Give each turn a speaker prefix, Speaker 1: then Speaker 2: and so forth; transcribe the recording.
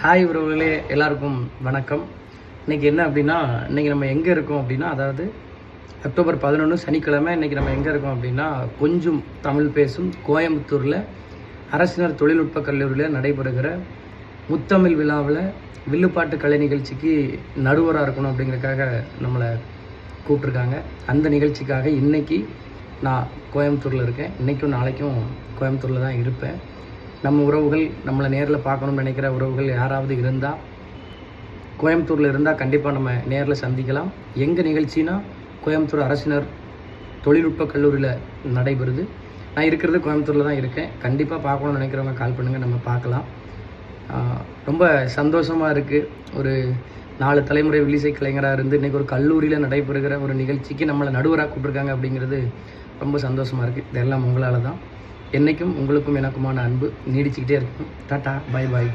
Speaker 1: Hi உறவுகளே எல்லாருக்கும் வணக்கம். இன்னைக்கு என்ன அப்படின்னா இன்னைக்கு நம்ம எங்கே இருக்கோம் அப்படின்னா அதாவது அக்டோபர் பதினொன்று சனிக்கிழமை இன்னைக்கு நம்ம எங்கே இருக்கோம் அப்படின்னா கொஞ்சம் தமிழ் பேசும் கோயம்புத்தூரில் அரசினர் தொழில்நுட்ப கல்லூரியில் நடைபெறுகிற முத்தமிழ் விழாவில் வில்லுப்பாட்டு கலை நிகழ்ச்சிக்கு நடுவராக இருக்கணும் அப்படிங்கிறதுக்காக நம்மளை கூப்பிட்ருக்காங்க அந்த நிகழ்ச்சிக்காக இன்னைக்கு நான் கோயம்புத்தூரில் இருக்கேன். இன்றைக்கும் நாளைக்கும் கோயம்புத்தூரில் தான் இருப்பேன். நம்ம உறவுகள் நம்மளை நேரில் பார்க்கணும்னு நினைக்கிற உறவுகள் யாராவது இருந்தால் கோயம்புத்தூரில் இருந்தால் கண்டிப்பாக நம்ம நேரில் சந்திக்கலாம். எங்கள் நிகழ்ச்சினா கோயம்புத்தூர் அரசினர் தொழில்நுட்ப கல்லூரியில் நடைபெறுது. நான் இருக்கிறது கோயம்புத்தூரில் தான் இருக்கேன். கண்டிப்பாக பார்க்கணும்னு நினைக்கிறவங்க கால் பண்ணுங்கள் நம்ம பார்க்கலாம். ரொம்ப சந்தோஷமாக இருக்குது ஒரு நாலு தலைமுறை வில்லிசை கலைஞராக இருந்து இன்றைக்கி ஒரு கல்லூரியில் நடைபெறுகிற ஒரு நிகழ்ச்சிக்கு நம்மளை நடுவராக கூப்பிட்ருக்காங்க அப்படிங்கிறது ரொம்ப சந்தோஷமாக இருக்குது இதெல்லாம் உங்களால் தான். என்றைக்கும் உங்களுக்கும் எனக்குமான அன்பு நீடிச்சுக்கிட்டே இருக்கும் டாட்டா பை பாய்